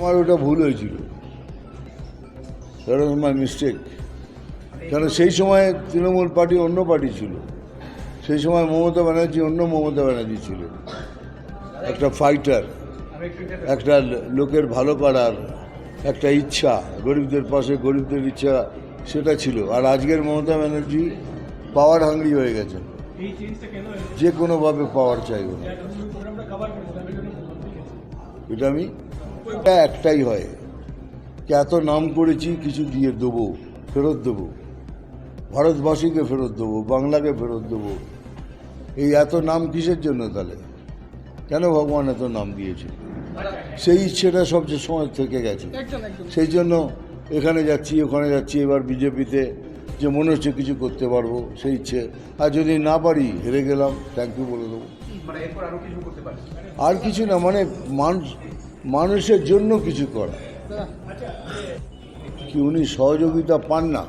আমার ওটা ভুল হয়েছিল। দ্যাট ওয়াজ মাই মিস্টেক কেন সেই সময় তৃণমূল পার্টি অন্য পার্টি ছিল। সেই সময় মমতা ব্যানার্জি অন্য মমতা ব্যানার্জি ছিল। একটা ফাইটার একটা লোকের ভালো করার একটা ইচ্ছা, গরিবদের পাশে গরিবদের ইচ্ছা, সেটা ছিল। আর আজকের মমতা ব্যানার্জি পাওয়ার হাঙ্গরি হয়ে গেছে যে কোনোভাবে পাওয়ার চাইব এটা আমি একটাই হয় যে এত নাম করেছি কিছু দিয়ে দেবো ফেরত দেবো। ভারতবাসীকে ফেরত দেবো বাংলাকে ফেরত দেবো। এই এত নাম কিসের জন্য তাহলে? কেন ভগবান এত নাম দিয়েছে? সেই ইচ্ছেটা সবচেয়ে সময় থেকে গেছে। সেই জন্য এখানে যাচ্ছি ওখানে যাচ্ছি এবার বিজেপিতে যে মনে হচ্ছে কিছু করতে পারব সেই ইচ্ছে। আর যদি না পারি হেরে গেলাম থ্যাংক ইউ বলে দেবো। মানে এরপর আরও কিছু করতে পারে আর কিছু না মানে মানুষ মানুষের জন্য কিছু করা। কি উনি সহযোগিতা পান না?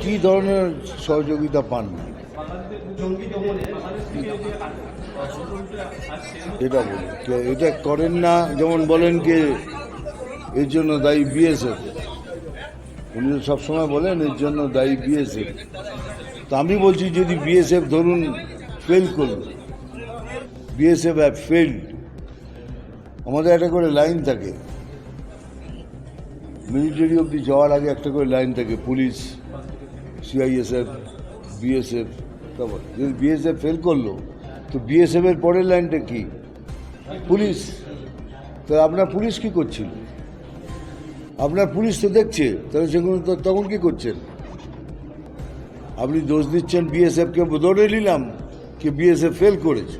কি- ধরনের সহযোগিতা পান না? এটা বলুন, কে- এটা করেন না, যেমন বলেন কে এর জন্য দায়ী বিএসএফ। উনি তো সবসময় বলেন এর জন্য দায়ী বিএসএফ। তো আমি বলছি যদি বিএসএফ ধরুন ফেল করল বিএসএফ হ্যাভ ফেল্ড আমাদের একটা করে লাইন থাকে। মিলিটারি অবধি যাওয়ার আগে একটা করে লাইন থাকে পুলিশ সিআইএসএফ বিএসএফ তারপর যদি বিএসএফ ফেল করল, তো বিএসএফ এর পরের লাইনটা কি? পুলিশ তো আপনার পুলিশ কি করছিল? আপনার পুলিশ তো দেখছে, তাহলে সেগুলো তো তখন কি করছেন? আপনি দোষ দিচ্ছেন বিএসএফকে ধরে নিলাম, কি বিএসএফ ফেল করেছে।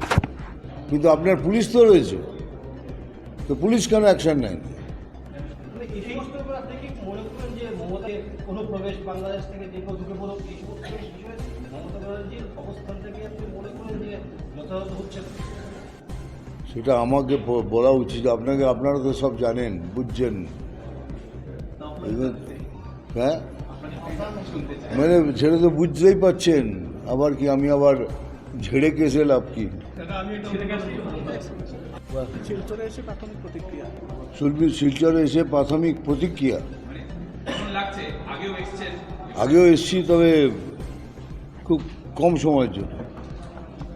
কিন্তু আপনার পুলিশ তো রয়েছে তো পুলিশ কেন অ্যাকশন নেয় না? মানে এই সমস্ত ব্যাপার আপনি কি মনে করেন যে মমতার অনুপ্রবেশ বাংলাদেশ থেকে যে কেউ ঢুকে পড়ুক এই সমস্ত বিষয়ে মমতা ব্যানার্জির অবস্থান থেকে আপনি মনে করেন যে যথাযথ হচ্ছে না? সেটা আমাকে বলা উচিত আপনাকে, আপনারা তো সব জানেন, বুঝছেন হ্যাঁ মানে সেটা তো বুঝতেই পারছেন আবার কি আমি আবার ঝেড়ে কেসে লাভ কি? শিলচরে এসে প্রাথমিক প্রতিক্রিয়া। আগেও এসছি, তবে খুব কম সময়ের জন্য।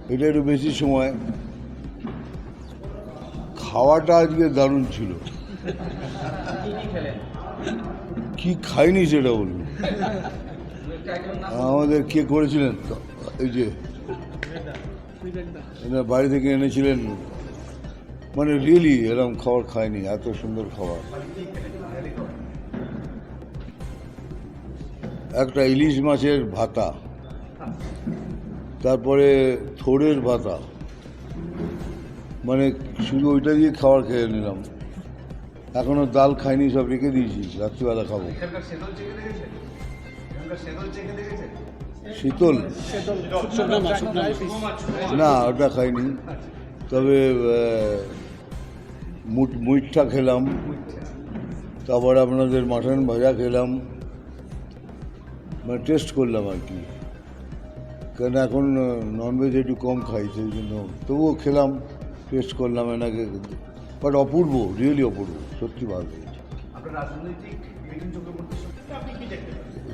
এটা একটু বেশি সময়। খাওয়াটা আজকে দারুণ ছিল। কি খাইনি সেটা বলুন। আমাদের কে করেছিলেন? এই যে এরা বাড়ি থেকে এনেছিলেন। মানে রিয়েলি এরকম খাবার খায়নি, এত সুন্দর খাবার। একটা ইলিশ মাছের ভাতা, তারপরে থোড়ের ভাতা। মানে শুধু ওইটা দিয়ে খাবার খেয়ে নিলাম। এখনও ডাল খাইনি, সব রেখে দিয়েছি, রাত্রিবেলা খাব। শীতল? না ওটা খাইনি। তবে মুইঠা খেলাম। তারপর আপনাদের মাটন ভাজা খেলাম। মানে টেস্ট করলাম আর কি। কারণ এখন ননভেজ একটু কম খাই সেই জন্য। তবুও খেলাম টেস্ট করলাম এনাকে। বাট অপূর্ব রিয়েলি অপূর্ব সত্যি ভালো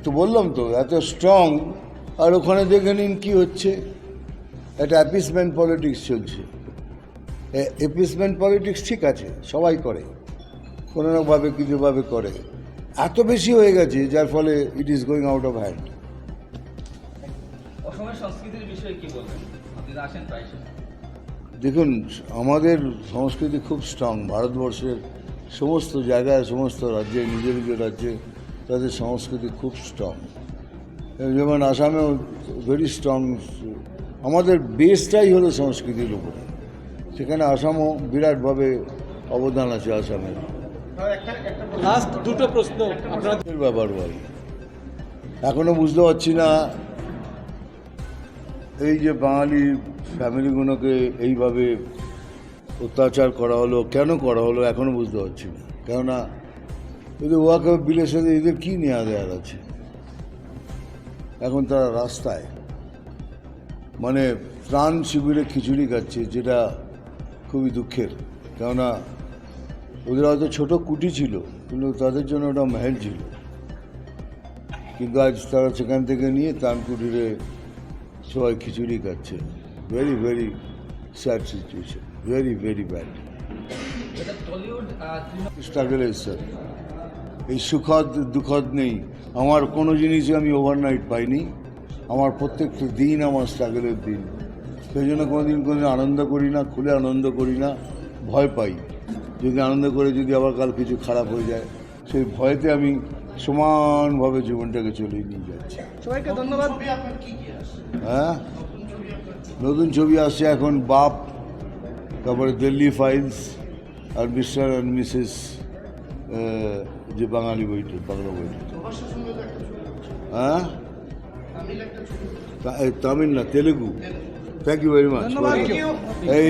তো বললাম তো এত স্ট্রং আর ওখানে দেখে নিন কী হচ্ছে। একটা অ্যাপিসমেন্ট পলিটিক্স চলছে। অ্যাপিসমেন্ট পলিটিক্স ঠিক আছে সবাই করে। কোনো নাভাবে কিছুভাবে করে। এত বেশি হয়ে গেছে যার ফলে it is going out of hand সংস্কৃতির বিষয়ে কি বলবেন? আপনি আসেন প্রায় দেখুন আমাদের সংস্কৃতি খুব স্ট্রং ভারতবর্ষের সমস্ত জায়গায় সমস্ত রাজ্যে নিজের নিজের রাজ্যে তাদের সংস্কৃতি খুব স্ট্রং যেমন আসামেও ভেরি স্ট্রং আমাদের বেসটাই হলো সংস্কৃতির উপরে। সেখানে আসামও বিরাটভাবে অবদান আছে আসামের। লাস্ট দুটো প্রশ্ন আপনারা এর ব্যাপার ভাই এখনও বুঝতে পারছি না এই যে বাঙালি ফ্যামিলিগুলোকে এইভাবে অত্যাচার করা হলো কেন করা হলো এখনও বুঝতে পারছি না। কেননা এদের ওয়াকে বিলের সাথে এদের কী নেওয়া দেওয়ার আছে? এখন তারা রাস্তায়। মানে ত্রাণ শিবিরে খিচুড়ি খাচ্ছে যেটা খুবই দুঃখের। কেননা ওদের হয়তো ছোটো কুটি ছিল কিন্তু তাদের জন্য ওটা মহল ছিল। কিন্তু আজ তারা সেখান থেকে নিয়ে তান কুটিরে সবাই খিচুড়ি খাচ্ছে। Very very sad situation very very bad struggle sir এই সুখদ দুঃখদ নেই। আমার কোনো জিনিসই আমি ওভারনাইট পাইনি। আমার প্রত্যেকটা দিন আমার স্ট্রাগলের দিন। সেই জন্য কোনোদিন কোনোদিন আনন্দ করি না খুলে আনন্দ করি না ভয় পাই। যদি আনন্দ করে যদি আবার কাল কিছু খারাপ হয়ে যায় সেই ভয়েতে আমি সমানভাবে জীবনটাকে চলিয়ে নিয়ে যাচ্ছি। সবাইকে ধন্যবাদ। হ্যাঁ? নতুন ছবি আসছে এখন বাপ তারপরে দিল্লি ফাইলস আর মিস্টার অ্যান্ড মিসেস যে বাঙালি বইটা বাংলা বইটা। হ্যাঁ? তামিল না Telugu. Thank you very much এই